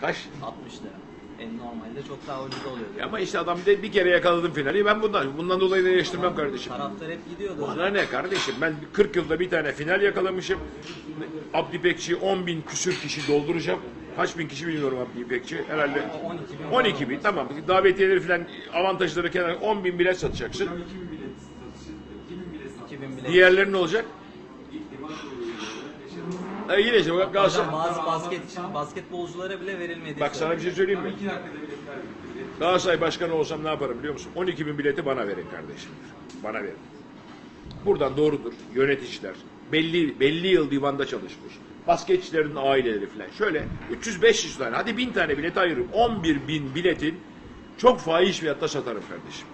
Kaç? 60 lira. En normalde çok daha ucuz oluyordu. Ya Ama işte adam de bir kere yakaladım finali. Ben bundan bundan dolayı da değiştirmem kardeşim. Taraftar hep gidiyordu. Bana ne kardeşim? Ben 40 yılda bir tane final yakalamışım. Abdi İpekçi'yi 10 bin küsür kişi dolduracağım. Kaç bin kişi bilmiyorum Abdi İpekçi. Herhalde 12 bin. 12 bin tamam. Davetiyeleri falan avantajları kenara 10 bin bilet satacaksın. 2000 bile. Diğerleri ne olacak? E yine işte bak Hocam Galatasaray. bazı basket basketbolculara bile verilmedi. Bak sana bir şey söyleyeyim mi? Galatasaray başkanı olsam ne yaparım biliyor musun? 12 bin bileti bana verin kardeşim. Bana verin. Buradan doğrudur. Yöneticiler. Belli belli yıl divanda çalışmış. Basketçilerin aileleri falan. Şöyle 300-500 tane hadi 1000 tane bilet ayırırım. 11 bin biletin çok fahiş fiyatta satarım kardeşim.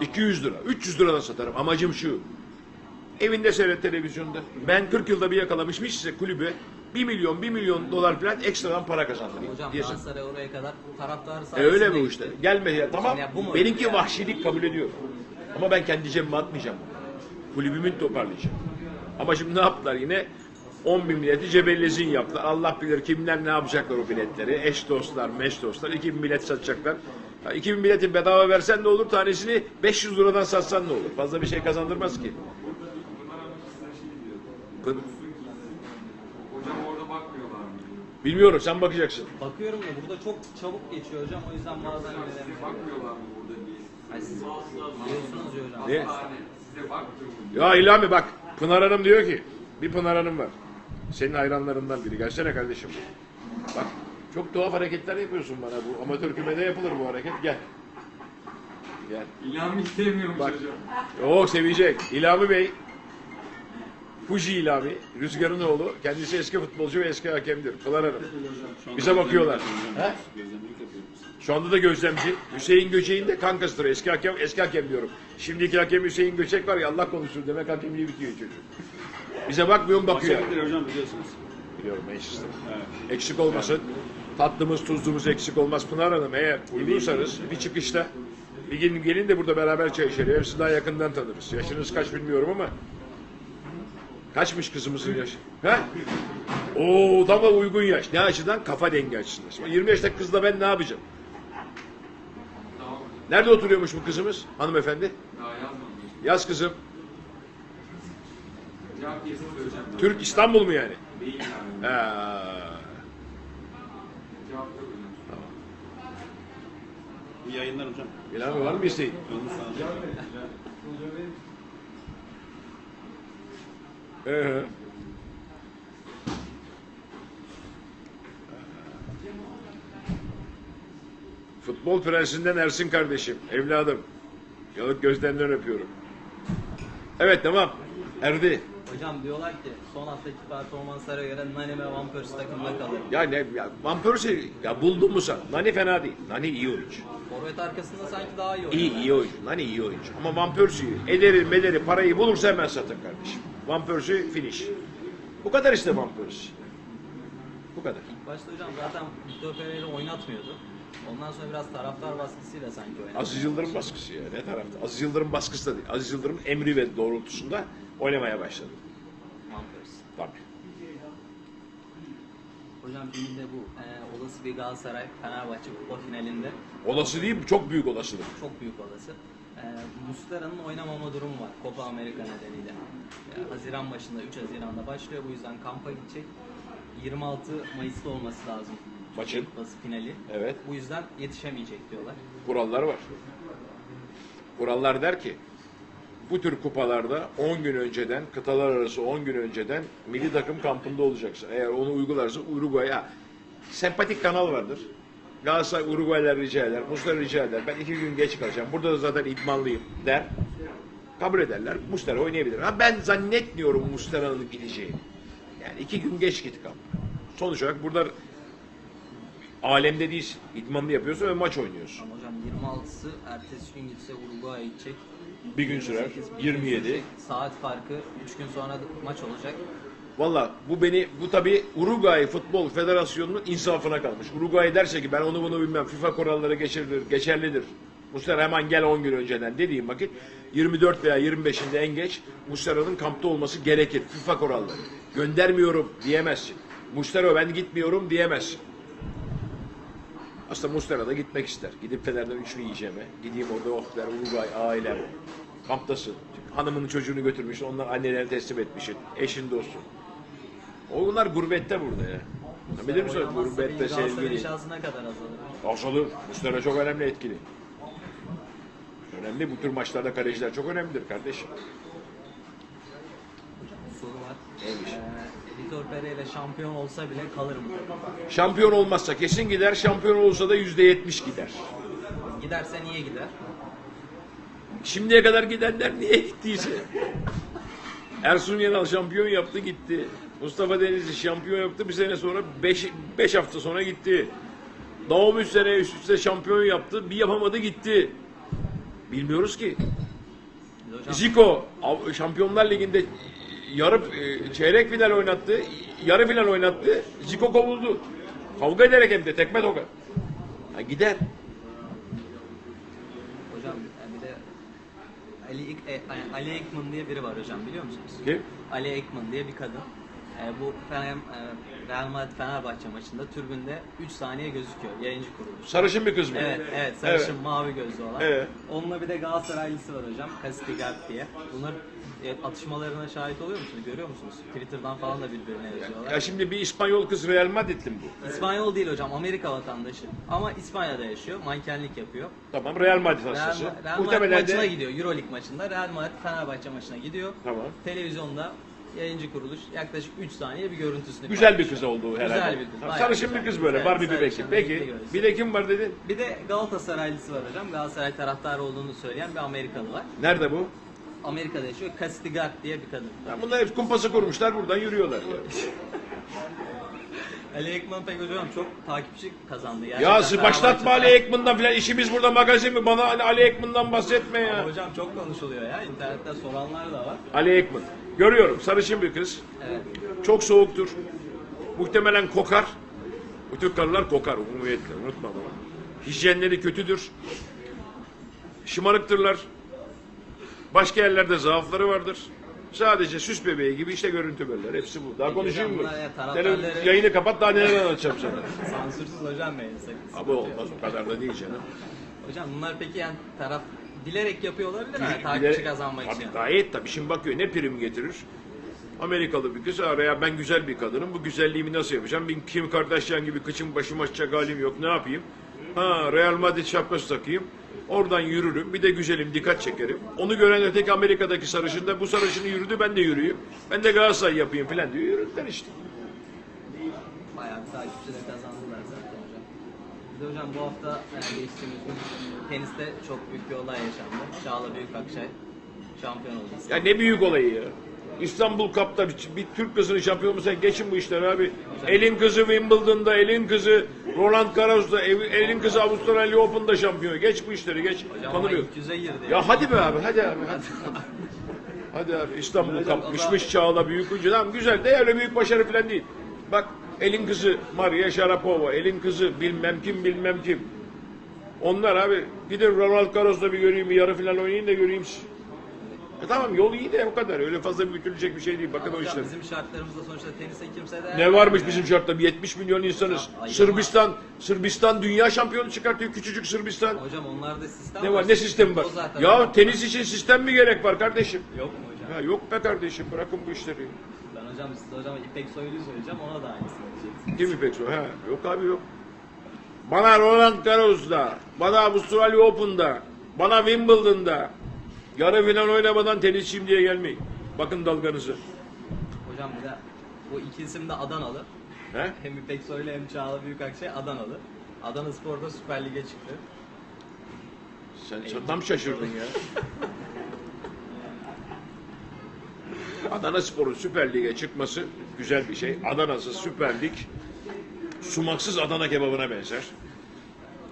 200 lira, 300 liradan satarım. Amacım şu. Evinde seyret televizyonda. Ben 40 yılda bir yakalamışım size kulübe 1 milyon, 1 milyon dolar falan ekstradan para kazandırayım. Hocam diyesin. Galatasaray oraya kadar taraftarı E sayesinde öyle bu gitti. işte. Gelme ya tamam. Ya bu mu? Benimki Ya. vahşilik kabul ediyorum. Ama ben kendi cebime atmayacağım. Kulübümü toparlayacağım. Ama şimdi ne yaptılar yine? 10 bin bileti cebellezin yaptılar. Allah bilir kimler ne yapacaklar o biletleri. Eş dostlar, meş dostlar. 2 bin bilet satacaklar. Ya 2 bin bileti bedava versen ne olur? Tanesini 500 liradan satsan ne olur? Fazla bir şey kazandırmaz ki. Hocam orada bakmıyorlar mı? Bilmiyorum sen bakacaksın. Bakıyorum da burada çok çabuk geçiyor hocam. O yüzden bazen bilemiyorum. Bakmıyorlar mı burada diye. Ay siz biliyorsunuz ya hocam. Ne? Size bakmıyor mu? Ya İlhami bak Pınar Hanım diyor ki bir Pınar Hanım var. Senin hayranlarından biri. Gelsene kardeşim. Bak çok tuhaf hareketler yapıyorsun bana. Bu amatör kümede yapılır bu hareket. Gel. Gel. İlham istemiyormuş Bak. hocam. Oo sevecek. İlhami Bey. Fuji İlhami. Rüzgar'ın oğlu. Kendisi eski futbolcu ve eski hakemdir. Pınar Hanım. Bize bakıyorlar. He? Şu anda da gözlemci. Hüseyin Göçek'in de kankasıdır. Eski hakem, eski hakem diyorum. Şimdiki hakem Hüseyin Göçek var ya Allah konuşsun demek hakemliği bitiyor çocuk. Bize bakmıyor mu bakıyor. Başakşehir hocam biliyorsunuz. Biliyorum Manchester. Evet. Eksik olmasın. Tatlımız tuzluğumuz eksik olmaz. Pınar Hanım eğer uygunsanız bir çıkışta bir gün gelin de burada beraber çay içelim. Hepsi daha yakından tanırız. Yaşınız kaç bilmiyorum ama kaçmış kızımızın yaşı? He? Oo tam da uygun yaş. Ne açıdan? Kafa dengi açısından. Şimdi 20 yaşındaki kızla ben ne yapacağım? Tamam. Nerede oturuyormuş bu kızımız hanımefendi? Yaz kızım. Türk İstanbul mu yani? Değil yani. Hocam. İyi yayınlar hocam. İlhami var mı isteğin? Ee. Futbol prensinden Ersin kardeşim, evladım. Yalık gözlerinden öpüyorum. Evet tamam. Erdi. Hocam diyorlar ki son haftaki performanslara göre Nani ve Van Persie takımda kalır. Ya ne ya Van Persie ya buldun mu sen? Nani fena değil. Nani iyi oyuncu. Forvet arkasında sanki daha iyi oynuyor. İyi iyi oyuncu. Nani iyi oyuncu. Ama Van Persie'yi ederi mederi parayı bulursa hemen satın kardeşim. Persie finish. Bu kadar işte Persie. Bu kadar. Başta hocam zaten Vitor Pereira oynatmıyordu. Ondan sonra biraz taraftar baskısıyla sanki oynadı. Aziz Yıldırım baskısı ya. Ne tarafta? Aziz Yıldırım baskısı da değil. Aziz Yıldırım emri ve doğrultusunda oynamaya başladı. Persie. Tabii. Hocam şimdi de bu e, olası bir Galatasaray Fenerbahçe kupa finalinde Olası değil, çok büyük olasılık. çok büyük olası. E, Muslera'nın oynamama durumu var Copa Amerika nedeniyle. E, Haziran başında 3 Haziran'da başlıyor bu yüzden kampa gidecek. 26 Mayıs'ta olması lazım. Maçın. Kupası finali. Evet. Bu yüzden yetişemeyecek diyorlar. Kurallar var. Kurallar der ki bu tür kupalarda 10 gün önceden, kıtalar arası 10 gün önceden milli takım kampında olacaksın. Eğer onu uygularsa Uruguay'a sempatik kanal vardır. Galatasaray Uruguaylar rica eder, Muslera rica eder. Ben iki gün geç kalacağım. Burada da zaten idmanlıyım der. Kabul ederler. Muslera oynayabilir. Ha ben zannetmiyorum Muslera'nın gideceğini. Yani iki gün geç git kampa. Sonuç olarak burada alemde değilsin. İdmanlı yapıyorsun ve maç oynuyorsun. Ama hocam 26'sı ertesi gün gitse Uruguay'a gidecek. Bir gün sürer. 28, 27. Saat farkı 3 gün sonra maç olacak. Valla bu beni bu tabi Uruguay Futbol Federasyonu'nun insafına kalmış. Uruguay derse ki ben onu bunu bilmem FIFA kuralları geçerlidir, geçerlidir. Muslera hemen gel 10 gün önceden dediğim vakit 24 veya 25'inde en geç Muslera'nın kampta olması gerekir. FIFA kuralları. Göndermiyorum diyemezsin. Mustera ben gitmiyorum diyemez. Aslında Mustera da gitmek ister. Gidip Fener'den üçlü yiyeceğime. Gideyim orada oh der Uruguay ailem. Kamptasın. Hanımının çocuğunu götürmüşsün. Onlar annelerine teslim etmişsin. Eşin dostun. Onlar gurbette burada ya. Ya Bilir misin? Gurbette şansı ne kadar azalır? Azalır. Mustera çok önemli etkili. Önemli. Bu tür maçlarda kaleciler çok önemlidir kardeşim. Soru var. Neymiş? Ee, Vitor Pereira şampiyon olsa bile kalır mı? Şampiyon olmazsa kesin gider. Şampiyon olsa da yüzde yetmiş gider. Giderse niye gider? Şimdiye kadar gidenler niye gittiyse. Ersun Yanal şampiyon yaptı gitti. Mustafa Denizli şampiyon yaptı bir sene sonra 5 hafta sonra gitti. Doğum 3 sene üst üste şampiyon yaptı bir yapamadı gitti. Bilmiyoruz ki. Zico Şampiyonlar Ligi'nde yarı e, çeyrek final oynattı, yarı final oynattı. Zico kovuldu. Kavga ederek hem de tekme tokat. Ha, gider. hocam e, bir de Ali, e, Ali Ekman diye biri var hocam biliyor musunuz? Kim? Ali Ekman diye bir kadın. E, bu Fener, e, Real Madrid Fenerbahçe maçında tribünde 3 saniye gözüküyor yayıncı kuruluş. Sarışın bir kız mı? Evet, evet sarışın Evet. mavi gözlü olan. Evet. Onunla bir de Galatasaraylısı var hocam. Kastigart diye. Bunlar e, atışmalarına şahit oluyor musunuz? Görüyor musunuz? Twitter'dan falan da birbirine yazıyorlar. Ya şimdi bir İspanyol kız Real Madrid'li mi bu? İspanyol değil hocam, Amerika vatandaşı. Ama İspanya'da yaşıyor, mankenlik yapıyor. Tamam Real Madrid Real, hastası. Real Madrid Muhtemelen maçına de gidiyor, Euroleague maçında. Real Madrid Fenerbahçe maçına gidiyor. Tamam. Televizyonda yayıncı kuruluş yaklaşık 3 saniye bir görüntüsünü güzel bir kız olduğu herhalde. Güzel bir kız. Tamam, bayağı Sarışın güzel. bir kız böyle. Evet, var bir sarışın, bebek. Peki. Bir de kim var dedin? Bir de Galatasaraylısı var hocam. Galatasaray taraftarı olduğunu söyleyen bir Amerikalı var. Nerede bu? Amerika'da yaşıyor. Castigard diye bir kadın. Ya bunlar hep kumpası kurmuşlar buradan yürüyorlar. Ali Ekman pek hocam çok takipçi kazandı. ya Gerçekten başlatma Ali Ekman'dan falan. işimiz burada magazin mi? Bana Ali Ekman'dan bahsetme ya. Hocam çok konuşuluyor ya. İnternette soranlar da var. Ali Ekman. Görüyorum sarışın bir kız. Evet. Çok soğuktur. Muhtemelen kokar. Bu Türk karılar kokar umumiyetle. Unutma bunu. Hijyenleri kötüdür. Şımarıktırlar. Başka yerlerde zaafları vardır. Sadece süs bebeği gibi işte görüntü böyle. Hepsi bu. Daha konuşayım mı? taraftarları- Yayını kapat daha neler anlatacağım sana. Sansürsüz hocam benim sakın. Abi olmaz o kadar da değil canım. Hocam bunlar peki yani taraf bilerek yapıyor olabilir mi? Yani Bir takipçi kazanmak Tabii, için. Gayet tabii. Şimdi bakıyor ne prim getirir? Amerikalı bir kız araya ben güzel bir kadınım. Bu güzelliğimi nasıl yapacağım? Ben Kim Kardashian gibi kıçım başım açacak halim yok. Ne yapayım? Ha Real Madrid şapkası takayım. Oradan yürürüm. Bir de güzelim dikkat çekerim. Onu gören öteki Amerika'daki sarışın da bu sarışını yürüdü ben de yürüyeyim. Ben de Galatasaray yapayım falan diyor. Yürüdüler işte. Bayağı bir takipçiler kazandılar zaten hocam. Bir de hocam bu hafta yani geçtiğimiz gün teniste çok büyük bir olay yaşandı. Çağla Büyükakçay şampiyon oldu. Ya ne büyük olayı ya. İstanbul Cup'ta bir, bir Türk kızının şampiyon sen geçin bu işler abi. Elin kızı Wimbledon'da, elin kızı Roland Garros'da, ev- elin kızı Avustralya Open'da şampiyon. Geç bu işleri geç. Girdi. Ya hadi be abi hadi abi hadi. hadi abi İstanbul Hocam, Cup o mışmış çağla büyük ucu. Tamam güzel de öyle büyük başarı falan değil. Bak elin kızı Maria Sharapova, elin kızı bilmem kim bilmem kim. Onlar abi gidin Roland Garros'ta bir göreyim bir yarı final oynayın da göreyim. E tamam yol iyi de o kadar. Öyle fazla büyütülecek bir şey değil. Bakın o Hocam işler. bizim şartlarımızda sonuçta tenise kimse de... Ne varmış bizim şartta? Bir 70 milyon insanız. Ayıp Sırbistan, Sırbistan dünya şampiyonu çıkartıyor. Küçücük Sırbistan. Hocam onlarda sistem Ne var? Ne sistemi var? O Ya tenis için sistem mi gerek var kardeşim? Yok mu hocam? Ya yok be kardeşim bırakın bu işleri. Ben hocam size hocam İpek Soylu'yu söyleyeceğim ona da aynısını diyeceksiniz. Değil mi pek Ha, yok abi yok. Bana Roland Garros'da, bana Avustralya Open'da, bana Wimbledon'da yarı final oynamadan tenisçiyim diye gelmeyin. Bakın dalganızı. Hocam bir de bu iki isim de Adanalı. He? Hem İpek Soylu hem Çağla Büyükakçay Adanalı. Adana Spor'da Süper Lig'e çıktı. Sen, sen tam şaşırdın ya. Adana Spor'un Süper Lig'e çıkması güzel bir şey. Adana'sız Süper Lig sumaksız Adana kebabına benzer.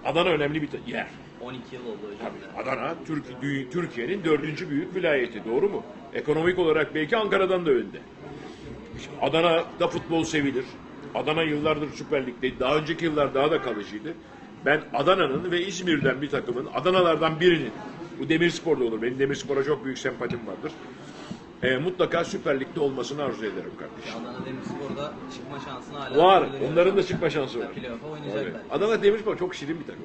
Adana önemli bir yer. 12 yıl oldu hocam. Tabii Adana Türk, dü- Türkiye'nin dördüncü büyük vilayeti doğru mu? Ekonomik olarak belki Ankara'dan da önde. Şimdi Adana'da futbol sevilir. Adana yıllardır Süper Lig'de. Daha önceki yıllar daha da kalıcıydı. Ben Adana'nın ve İzmir'den bir takımın, Adanalardan birinin, bu Demirspor'da olur. Benim Demirspor'a çok büyük sempatim vardır. e, mutlaka Süper Lig'de olmasını arzu ederim kardeşim. Adana Demirspor'da çıkma şansını hala Var. sürdürüyor. Onların da çıkma şansı var. Playoff'a oynayacaklar. Adana Demirspor çok şirin bir takım.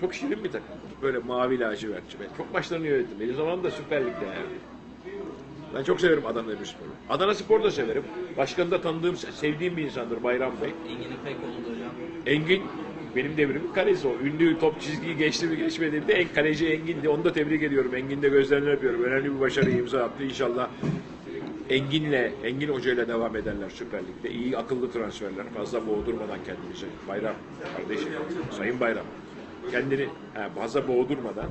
Çok şirin bir takım. Böyle mavi lacivertçi. Ben çok maçlarını yönettim. Benim zamanımda Süper Lig'de yani. Ben çok severim Adana Demirspor'u. Adana Spor'u da severim. Başkanı da tanıdığım, sevdiğim bir insandır Bayram Bey. Engin'in pek oldu hocam. Engin benim devrimin kalesi o. Ünlü top çizgiyi geçti mi geçmedi mi de en kaleci Engin'di. Onu da tebrik ediyorum. Engin de gözlerinden öpüyorum. Önemli bir başarı imza attı. İnşallah Engin'le, Engin Hoca ile devam ederler Süper Lig'de. İyi akıllı transferler. Fazla boğdurmadan kendimizi. Bayram kardeşim, Sayın Bayram. Kendini he, fazla boğdurmadan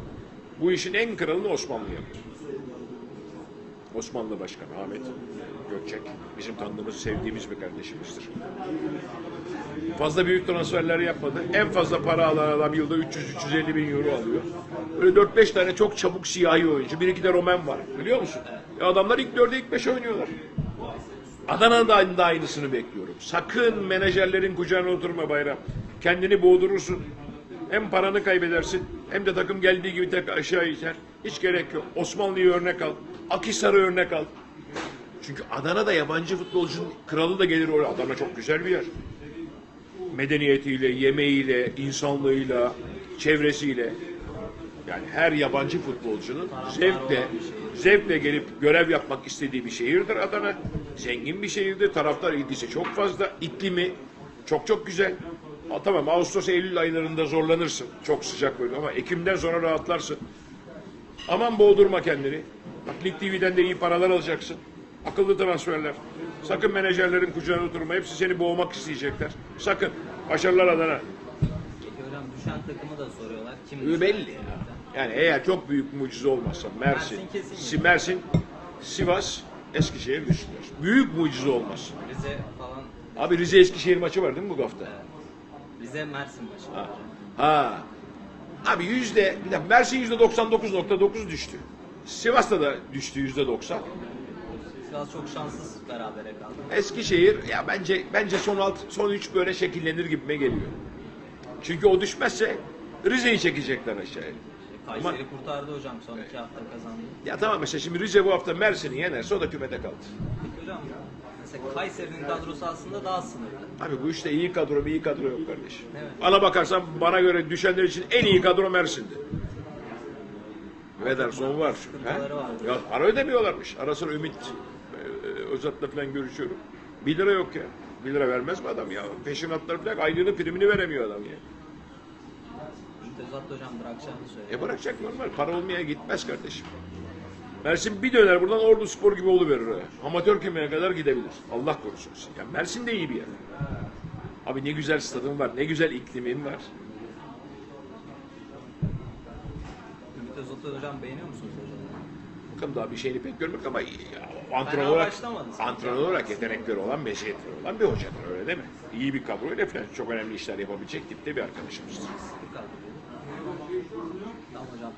bu işin en kralını Osmanlı yaptı. Osmanlı Başkanı Ahmet Gökçek. Bizim tanıdığımız, sevdiğimiz bir kardeşimizdir. Fazla büyük transferler yapmadı. En fazla para alan adam yılda 300-350 bin euro alıyor. Böyle 4-5 tane çok çabuk siyahi oyuncu. Bir iki de Romen var. Biliyor musun? Ya adamlar ilk 4'e ilk 5'e oynuyorlar. Adana'da da aynısını bekliyorum. Sakın menajerlerin kucağına oturma bayram. Kendini boğdurursun. Hem paranı kaybedersin hem de takım geldiği gibi tek aşağı iter. Hiç gerek yok. Osmanlı'yı örnek al. Akhisar'ı örnek al. Çünkü Adana'da yabancı futbolcunun kralı da gelir oraya. Adana çok güzel bir yer. Medeniyetiyle, yemeğiyle, insanlığıyla, çevresiyle. Yani her yabancı futbolcunun zevkle, zevkle gelip görev yapmak istediği bir şehirdir Adana. Zengin bir şehirdir. Taraftar ilgisi çok fazla. İklimi çok çok güzel. Ha, tamam Ağustos, Eylül aylarında zorlanırsın. Çok sıcak böyle ama Ekim'den sonra rahatlarsın. Aman boğdurma kendini. Bak Lig TV'den de iyi paralar alacaksın. Akıllı transferler. Sakın menajerlerin kucağına oturma. Hepsi seni boğmak isteyecekler. Sakın. Başarılar Adana. Peki hocam düşen takımı da soruyorlar. Kim? Belli ya. Yani eğer çok büyük mucize olmazsa Mersin, Mersin kesin. Mersin, Sivas, Eskişehir düştüler. Büyük mucize olmaz. Rize falan. Abi Rize Eskişehir maçı var değil mi bu hafta? Rize Mersin maçı. Ha. ha. Abi yüzde, bir dakika Mersin yüzde 99.9 düştü. Sivas'ta da düştü yüzde 90. Sivas çok şanssız berabere kaldı. Eskişehir ya bence bence son alt son üç böyle şekillenir gibime geliyor. Çünkü o düşmezse Rize'yi çekecekler aşağıya. Kayseri kurtardı hocam son iki hafta kazandı. Ya tamam mesela şimdi Rize bu hafta Mersin'i yenerse o da kümede kaldı. Peki hocam mesela Kayseri'nin kadrosu aslında daha sınırlı. Abi bu işte iyi kadro bir iyi kadro yok kardeşim. Evet. Bana bakarsan bana göre düşenler için en iyi kadro Mersin'di. Vederson var. Sıkıntıları He? var. Ya para ödemiyorlarmış. Ara sıra Ümit e, Özat'la falan görüşüyorum. Bir lira yok ya. Bir lira vermez mi adam ya? Peşinatları falan aylığını primini veremiyor adam ya. Tezat hocam bırakacağını söyledi. E bırakacak normal. Para olmaya gitmez kardeşim. Mersin bir döner buradan Ordu Spor gibi oluverir. Amatör kümeye kadar gidebilir. Allah korusun. Ya Mersin de iyi bir yer. Abi ne güzel stadın var, ne güzel iklimin var. Ümit Özat'ı hocam beğeniyor musunuz hocam? Bakalım daha bir şeyini pek görmek ama iyi ya, antrenör Fena olarak, başlamadı sanki. antrenör olarak yetenekleri olan, meziyetleri olan bir hocadır öyle değil mi? İyi bir kadroyla falan çok önemli işler yapabilecek tipte bir arkadaşımızdır. Tamam hocam.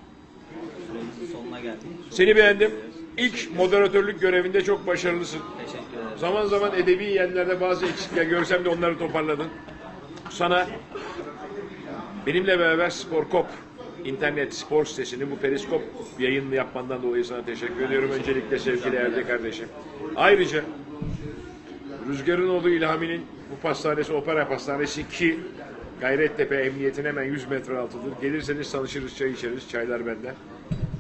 Süremizin sonuna geldik. Çok Seni beğendim. İlk moderatörlük görevinde çok başarılısın. Teşekkür ederim. Zaman zaman edebi yerlerde bazı eksikler görsem de onları toparladın. Sana benimle beraber Sporkop internet spor sitesini bu periskop yayınını yapmandan dolayı sana teşekkür ediyorum. Öncelikle sevgili Erde kardeşim. Ayrıca Rüzgar'ın oğlu İlhami'nin bu pastanesi opera pastanesi ki Gayrettepe Emniyet'in hemen 100 metre altıdır. Gelirseniz tanışırız, çay içeriz. Çaylar benden.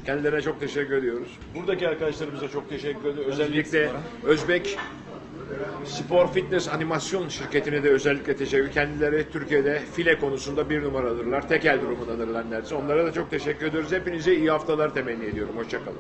Kendilerine çok teşekkür ediyoruz. Buradaki arkadaşlarımıza çok teşekkür ediyoruz. Özellikle Özbek Spor Fitness Animasyon şirketine de özellikle teşekkür. Kendileri Türkiye'de file konusunda bir numaradırlar. Tekel durumundadırlar neredeyse. Onlara da çok teşekkür ediyoruz. Hepinize iyi haftalar temenni ediyorum. Hoşçakalın.